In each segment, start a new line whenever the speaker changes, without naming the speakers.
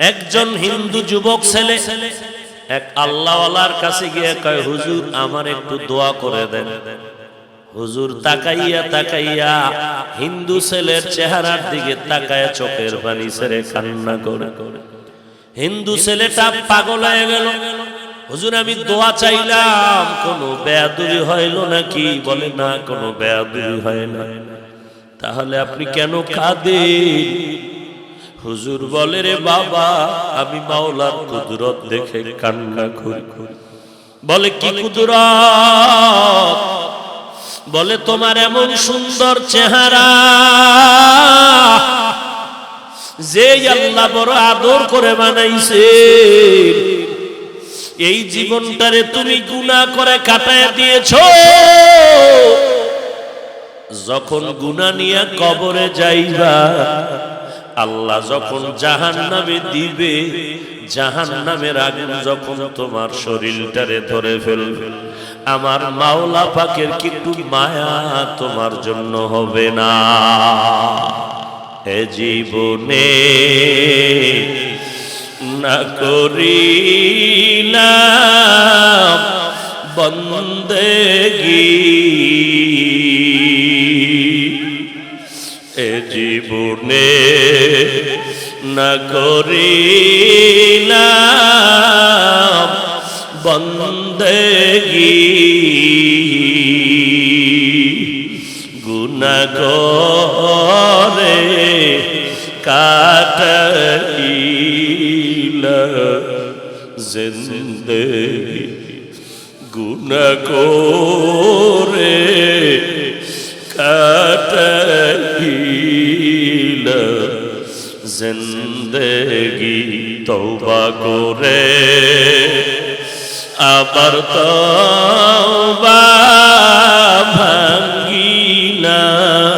একজন হিন্দু যুবক ছেলে, এক আল্লাহওয়ালার কাছে গিয়ে কয়, হুজুর, আমার একটু দোয়া করে দেন। হুজুর তাকাইয়া তাকাইয়া হিন্দু ছেলের চেহারার দিকে তাকায়, চোখের পানি ছেড়ে কান্না করে। হিন্দু ছেলেটা পাগল হয়ে গেল। হুজুর, আমি দোয়া চাইলাম, কোনো বেয়াদুরি হইল নাকি? বলে, না, কোনো বেয়াদুরি হয় না তাহলে আপনি কেন কাঁদেন? হুজুর বলে রে বাবা আমি মাওলার কুদরত দেখে কান্না করি। বলে কি কুদরত? বলে তোমার এমন সুন্দর চেহারা যে আল্লাহ বড় আদর করে বানাইছে। এই জীবনটারে তুমি গুনাহ করে কাটায় দিয়েছ। যখন গুনাহ নিয়ে কবরে যাইবা আল্লাহ যখন জাহান নামে দিবে জাহান নামের আগুন যখন তোমার শরীরটারে ধরে ফেলবে, আমার মাওলা পাকের কিন্তু মায়া তোমার জন্য হবে না? এ জীবনে না করিলাম বন্দেগী এ জীবনে না করিলাম বন্দেগি। গুনা করে কাটাইল জিন্দগি। গুনা জিন্দগি তৌবা করে। আবার তৌবা ভাঙ্গিনা তৌবা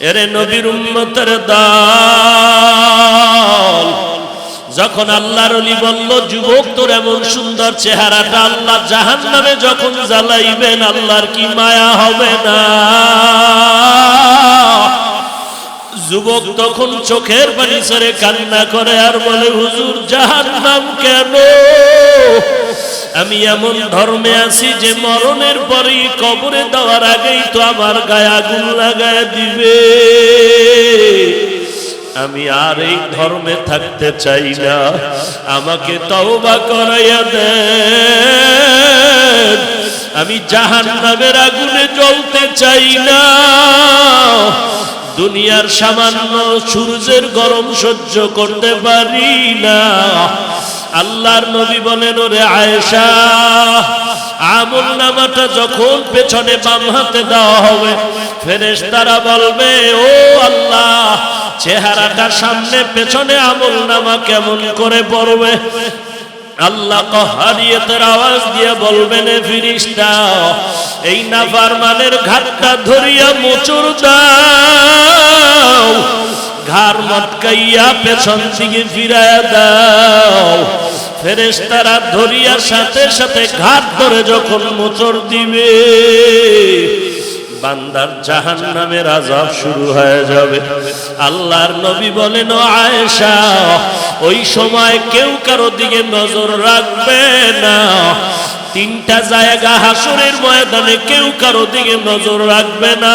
এরে নবীর উম্মতের দল। যখন আল্লাহর অলি বলল, যুবক, তোর এমন সুন্দর চেহারাটা আল্লাহ জাহান নামে যখন জ্বালাইবেন, আল্লাহর কি মায়া হবে না? যুবক তখন চোখের পানি সরে কান্না করে আর বলে, হুজুর জাহান নাম কেন? আমি এমন ধর্মে আছি যে মরণের পরেই কবরে দেওয়ার আগেই তো আমার গায়ে আগুন লাগায় দিবে। আমি আর এই ধর্মে থাকতে চাই না। আমাকে তওবা করাইয়া দেন। আমি জাহান নামের আগুনে জ্বলতে চাই না। দুনিয়ার সামান্য সূর্যের গরম সহ্য করতে পারি না। আল্লাহর নবী বলেন, ওরে আয়েশা, আমল নামাটা যখন পেছনে বাম হাতে দেওয়া হবে ফেরেশ তারা বলবে, ও আল্লাহ, চেহারাটা সামনে পেছনে আমল নামা কেমন করে পড়বে? আল্লাহ কহারিয়তের আওয়াজ দিয়ে বলবেন ফিরিস্তা এই না নাফারমানের ঘাটটা ধরিয়া মোচর দাও। ঘাড় মটকাইয়া পেছন দিকে ফিরায় দাও। ফেরেশতারা ধরিয়ার সাথে সাথে ঘাট ধরে যখন মোচর দিবে, বান্দার জাহান নামের আজাব শুরু হয়ে যাবে। আল্লাহর নবী বলেন আয়েশা, ওই সময় কেউ কারও দিকে নজর রাখবে না। তিনটা জায়গা হাসরের ময়দানে কেউ কারও দিকে নজর রাখবে না।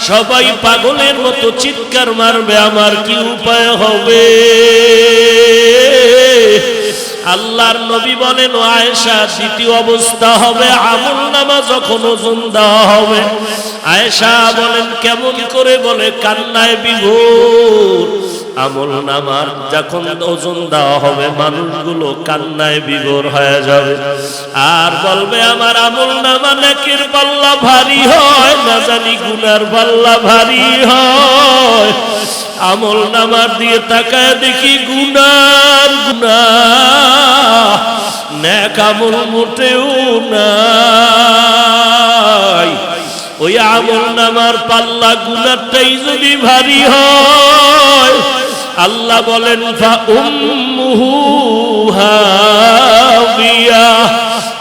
সবাই পাগলের মতো চিৎকার মারবে, আমার কি উপায় হবে? আল্লাহর নবী বলেন আয়েশা, দ্বিতীয় অবস্থা হবে আমল নামা যখন ওজন দেওয়া হবে। আয়েশা বলেন, কেমন করে বলে, কান্নায় বিভোর। আমল নামার যখন ওজন দেওয়া হবে, মানুষগুলো কান্নায় বিভোর হয়ে যাবে। আর বলবে, আমার আমল নামা নাকের পাল্লা ভারী হয়, না জানি গুনার পাল্লা ভারী হয়। আমল নামার দিয়ে তাকায় দেখি গুনার গুনা ন্যাক আমল মোটেও নাই। ওই আমল নামার পাল্লা গুনারটাই যদি ভারী হয় আল্লাহ বলেন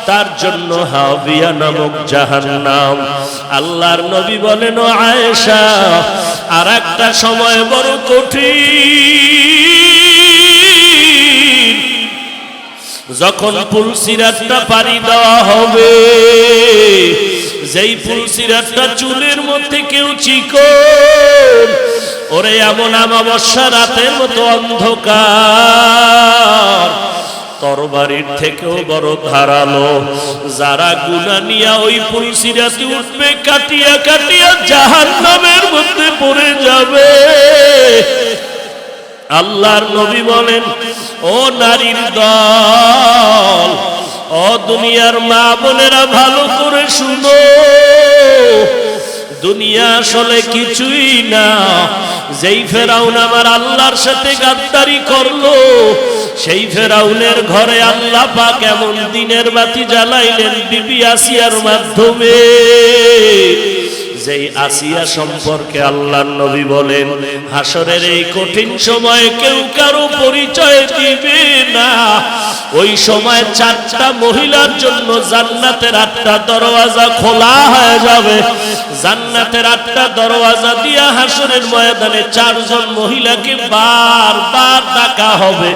তার জন্য হাবিয়া নামক জাহান নাম আল্লাহর নবী বলেন আয়েশা আর একটা সময় বড় কঠিন। যখন পুলসিরাতটা পাড়ি দেওয়া হবে, যেই পুলসিরাতটা চুলের মধ্যে কেউ চিকন ওরে এমন আমাবস্যা রাতের মতো অন্ধকার। তরবারির থেকেও বড় ধারালো। যারা গুনা নিয়া ওই পুলসিরাতে উঠবে, কাটিয়া কাটিয়া জাহান নামের মধ্যে পড়ে যাবে। আল্লাহর নবী বলেন, ও নারীর দল, ও দুনিয়ার মা বোনেরা ভালো করে শুনো। দুনিয়া আসলে কিছুই না। যেই ফেরাউন আমার আল্লাহর সাথে গাদ্দারি করল, সেই ফেরাউনের ঘরে আল্লাহ পাক এমন দিনের বাতি জ্বালাইলেন বিবি আসিয়ার মাধ্যমে। যেই আসিয়া সম্পর্কে আল্লাহর নবী বলেন হাসরের এই কঠিন সময়ে কেউ কারও পরিচয় দিবে না। ওই সময় চারটা মহিলার জন্য জান্নাতের আটটা দরওয়াজা খোলা হয়ে যাবে। জান্নাতের আটটা দরওয়াজা দিয়া হাসরের ময়দানে চারজন মহিলাকে বারবার ডাকা হবে।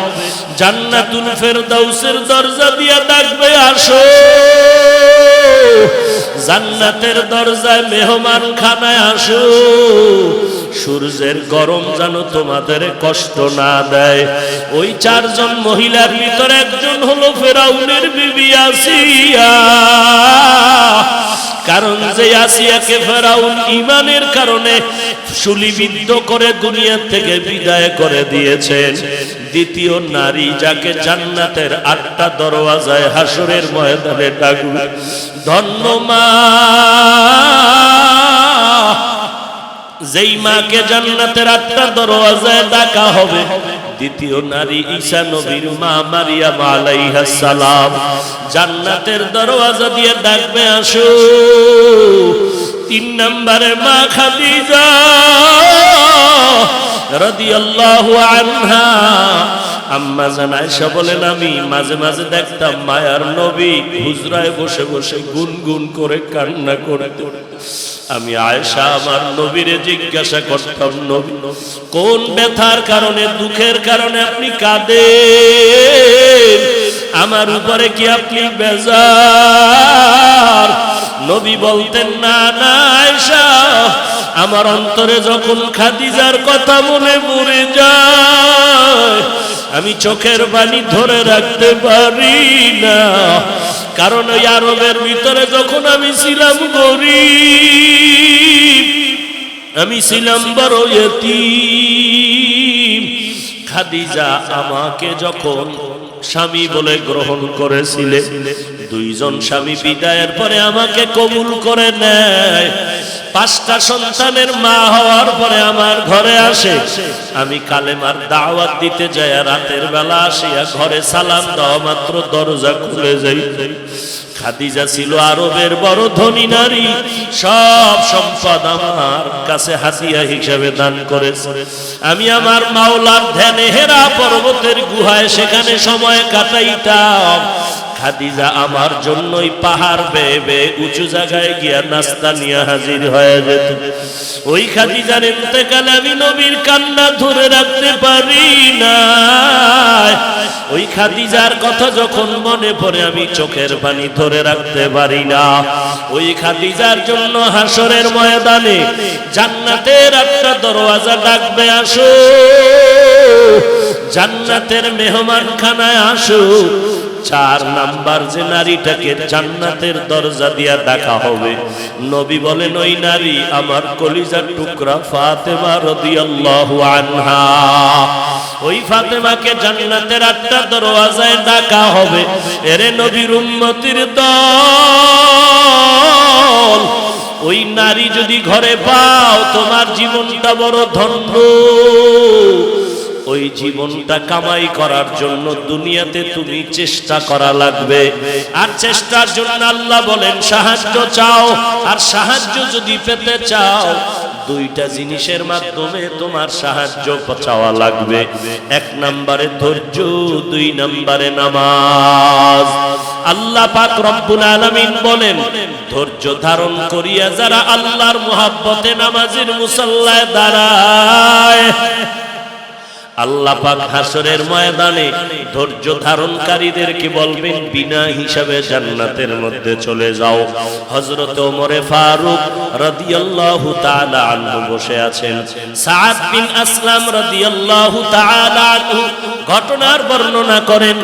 জান্নাতুল ফেরদাউসের দরজা দিয়া ডাকবে, আসো! জান্নাতের দরজায় মেহমান খানায় আসো। সূর্যের গরম যেন তোমাদের কষ্ট না দেয়। ওই চারজন মহিলার ভিতর একজন হলো ফেরাউনের বিবি আসিয়া কারণ যে আসিয়াকে ফেরাউন ইমানের কারণে সুলিবিদ্ধ করে দুনিয়া থেকে বিদায় করে দিয়েছেন। দ্বিতীয় নারী যাকে জান্নাতের আটটা দরওয়াজায় হাসরের ময়দানে ডাকবে, ধন্য মা যেই মাকে জান্নাতের আটটা দরওয়াজায় ডাকা হবে দ্বিতীয় নারী ঈসা নবীর মা মারিয়াম আলাইহাস সালাম। জান্নাতের দরওয়াজা দিয়ে ডাকবে আসো। তিন নম্বরে মা খাদিজা। রাদিয়াল্লাহু আনহা। আম্মা জান বলেন, আমি মাঝে মাঝে দেখতাম মায়ার নবী হুজরায় বসে বসে গুনগুন করে কান্না করতে। আমি আয়েশা আমার নবীরে জিজ্ঞাসা করতাম, নবী, কোন ব্যথার কারণে, দুঃখের কারণে আপনি কাঁদেন? আমার উপরে কি আপনি বেজার? নবী বলতেন, না না আয়েশা আমার অন্তরে যখন খাদিজার কথা মনে পড়ে যায়, আমি চোখের বাণী ধরে রাখতে পারি না। কারণ ওই আরবের ভিতরে যখন আমি ছিলাম গরিব, আমি ছিলাম বড় খাদিজা আমাকে যখন স্বামী বলে গ্রহণ করেছিলে দুইজন স্বামী বিদায়ের পরে আমাকে কবুল করে নেয়। পাঁচটা সন্তানের মা হওয়ার পরে আমার ঘরে আসে। আমি কালেমার দাওয়াত দিতে যাই রাতের বেলা আসিয়া ঘরে সালাম দেওয়া মাত্র দরজা খুলে যাই। খাদিজা ছিল আরবের বড় ধনী নারী। সব সম্পদ আমার কাছে হাসিয়া হিসাবে দান করেছে। আমি আমার মাওলার ধ্যানে হেরা পর্বতের গুহায় সেখানে সময় কাটাইতাম। খাদিজা আমার জন্যই পাহাড় বেয়ে বেয়ে উঁচু জায়গায় গিয়া নাস্তা নিয়ে হাজির হয়ে যেত। ওই খাদিজার ইন্তেকালে আমি নবীর কান্না ধরে রাখতে পারি না ওই খাদিজার কথা যখন মনে পড়ে আমি চোখের পানি ধরে রাখতে পারি না। ওই খাদিজার জন্য হাসরের ময়দানে জান্নাতের একটা দরওয়াজা ডাকবে, আসো। জান্নাতের মেহমান খানায় আসো। চার নাম্বার যে নারীটাকে জান্নাতের দরজা দিয়া দেখা হবে। নবী বলেন, ওই নারী আমার কলিজার টুকরা ফাতেমা রাদিয়াল্লাহু আনহা। ওই ফাতেমাকে জান্নাতের আটটা দরওয়াজায় ডাকা হবে। এরে নবীর উম্মতির দল। ওই নারী যদি ঘরে পাও, তোমার জীবনটা বড় ধন্য। ওই জীবনটা কামাই করার জন্য দুনিয়াতে তুমি চেষ্টা করা লাগবে। আর চেষ্টার জন্য আল্লাহ বলেন, সাহায্য চাও। আর সাহায্য যদি পেতে চাও, দুইটা জিনিসের মাধ্যমে তোমার সাহায্য চাওয়া লাগবে। এক নম্বরে ধৈর্য, দুই নম্বরে নামাজ। আল্লাহ পাক রব্বুল আলামিন বলেন, ধৈর্য ধারণ করিয়া যারা আল্লাহর মুহাব্বতে নামাজের মুসাল্লায় দাঁড়ায় আল্লাহ পাক হাসরের ময়দানে ধৈর্য ধারণকারীদেরকে বলবেন? বিনা হিসাবে জান্নাতের মধ্যে চলে যাও। হযরত ওমরে ফারুক রাদিয়াল্লাহু তাআলা আনহু বসে আছেন। সাদ বিন আসলাম রাদিয়াল্লাহু তাআলা আনহু ঘটনার বর্ণনা করেন।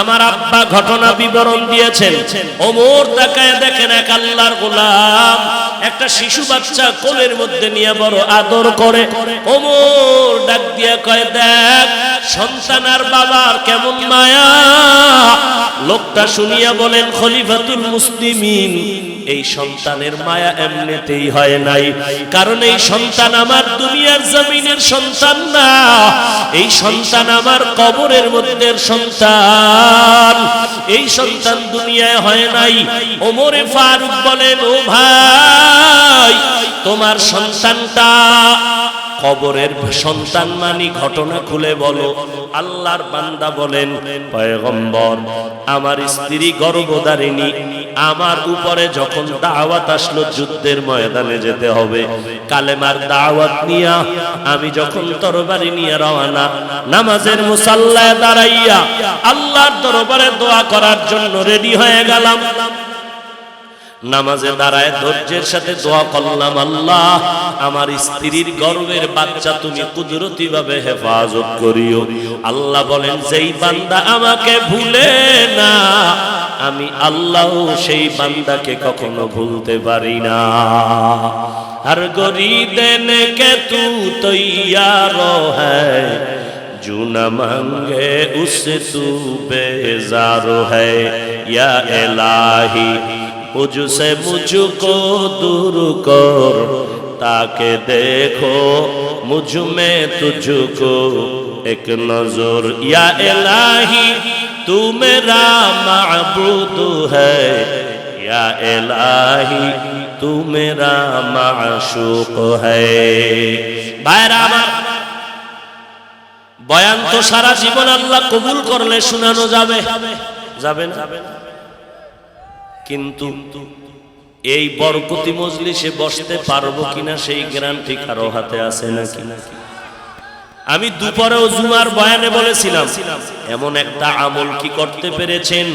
আমার আব্বা ঘটনা বিবরণ দিয়েছেন। ওমর তাকায় দেখেন এক আল্লাহর গোলাম একটা শিশু বাচ্চা কোলের মধ্যে নিয়ে বড় আদর করে। ওমর ডাক দিয়ে কয়, দেখ সন্তান আর বাবার কেমন মায়া? লোকটা শুনিয়া বলেন, খলিফাতুল মুসলিমিন, এই সন্তানের মায়া এমনিতেই হয় নাই। কারণ এই সন্তান আমার দুনিয়ার জমিনের সন্তান না। এই সন্তান আমার কবরের মধ্যে সন্তান। এই সন্তান দুনিয়ায় হয় নাই। ওমরে ফারুক বলেন, ও ভাই, তোমার সন্তানটা কবরের সন্তান মানি ঘটনা খুলে বলো। আল্লাহর বান্দা বলেন, পয়গম্বর, আমার স্ত্রী গর্ভধারিণী, আমার উপরে যখন দাওয়াত আসলো যুদ্ধের ময়দানে যেতে হবে। কালেমার দাওয়াত নিয়া আমি যখন তরবারি নিয়ে রওনা, নামাজের মুসাল্লায় দাঁড়াইয়া আল্লাহর দরবারে দোয়া করার জন্য রেডি হয়ে গেলাম। নামাজে দাঁড়ায় ধৈর্যের সাথে দোয়া করলাম, আল্লাহ, আমার স্ত্রীর গর্বের বাচ্চা তুমি কুদরতি ভাবে হেফাজত করিও। আল্লাহ বলেন, যেই বান্দা আমাকে ভুলে না, আমি আল্লাহ সেই বান্দাকে কখনো ভুলতে পারি না। আর গরি দেনে কে তু তৈয়ার হ্যাঁ জুনা মাঙ্গে উসে তু বেজারো হ্যাঁ। ইয়া এলাহি इलाही मुझसे मुझको दूर कर ताके देखो मुझ में तुझको एक नजर या इलाही तू मेरा माबूद है या इलाही तू मेरा माशूक है भाईरा আমার বয়ান তো সারা জীবন আল্লাহ কবুল করলে শোনানো যাবে যাবে না কিন্তু এই বরকতি মজলিসে বসতে পারব কিনা সেই গ্যারান্টি কারও হাতে আছে নাকি? আমি দুপুরেও জুমার বয়ানে বলেছিলাম, এমন একটা আমল কি করতে পেরেছেন?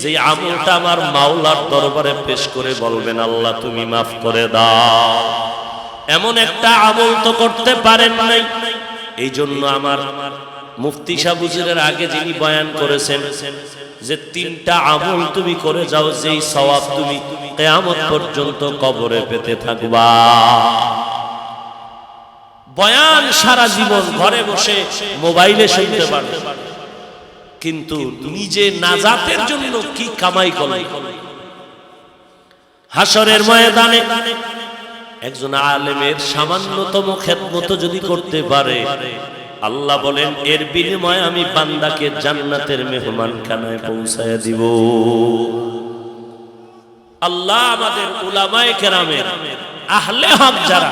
যে আমলটা আমার মাওলার দরবারে পেশ করে বলবেন, আল্লাহ, তুমি মাফ করে দাও। এমন একটা আমল তো করতে পারেন নাই। এই জন্য আমার মুফতি সাহুজুরের আগে যিনি বয়ান করেছেন যে তিনটা আমল তুমি করে যাও, যেই সওয়াব তুমি কেয়ামত পর্যন্ত কবরে পেতে থাকবা। বয়ান সারা জীবন ঘরে বসে মোবাইলে শুনতে পারবে কিন্তু নিজে নাজাতের জন্য কি কামাই করে হাসরের ময়দানে একজন আলেমের সামান্যতম খেদমত যদি করতে পারে আল্লাহ বলেন, এর বিনিময়ে আমি বান্দাকে জান্নাতের মেহমান খানায় পৌঁছায় দিব। আল্লাহ আমাদের উলামায়ে কেরামের আহলে হক যারা,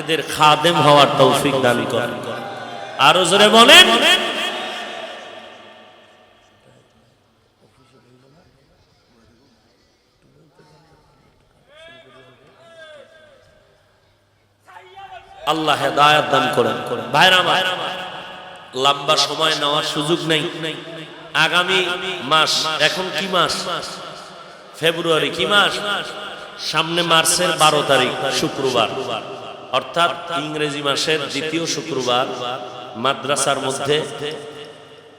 এদের খাদেম হওয়ার তৌফিক দান করেন। আরও জোরে বলেন আল্লাহ হেদায়াত দান করেন। ভাইরা আমার, লম্বা সময় নেওয়ার সুযোগ নেই। আগামী মাস, এখন কি মাস? ফেব্রুয়ারি কি মাস? সামনে মার্চের বারো তারিখ, শুক্রবার। অর্থাৎ ইংরেজি মাসের দ্বিতীয় শুক্রবার মাদ্রাসার মধ্যে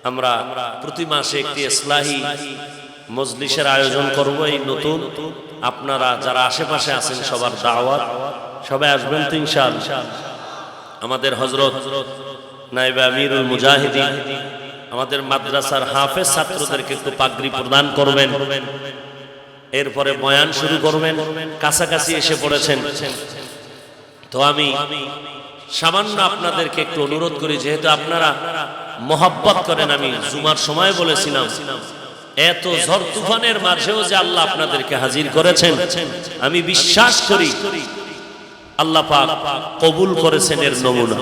আমরা প্রতি মাসে একটি ইসলাহি মজলিসের আয়োজন করব। এই নতুন আপনারা যারা আশেপাশে আছেন সবার দাওয়াত সবাই আসবেন তো ইনশাআল্লাহ আমাদের হজরত নাইবা আমিরুল মুজাহিদিন, আমাদের মাদ্রাসার হাফেজ ছাত্রদেরকে একটু পাগড়ি প্রদান করবেন। এরপরে বয়ান শুরু করবেন, কাছাকাছি এসে পড়েছেন। তো আমি সামান্য আপনাদেরকে একটু অনুরোধ করি, যেহেতু আপনারা মহাব্বত করেন, আমি জুমার সময় বলেছিলাম, এত ঝড় তুফানের মাঝেও যে আল্লাহ আপনাদেরকে হাজির করেছেন, আমি বিশ্বাস করি আল্লাহ পাক কবুল করেছেন এর নমুনা।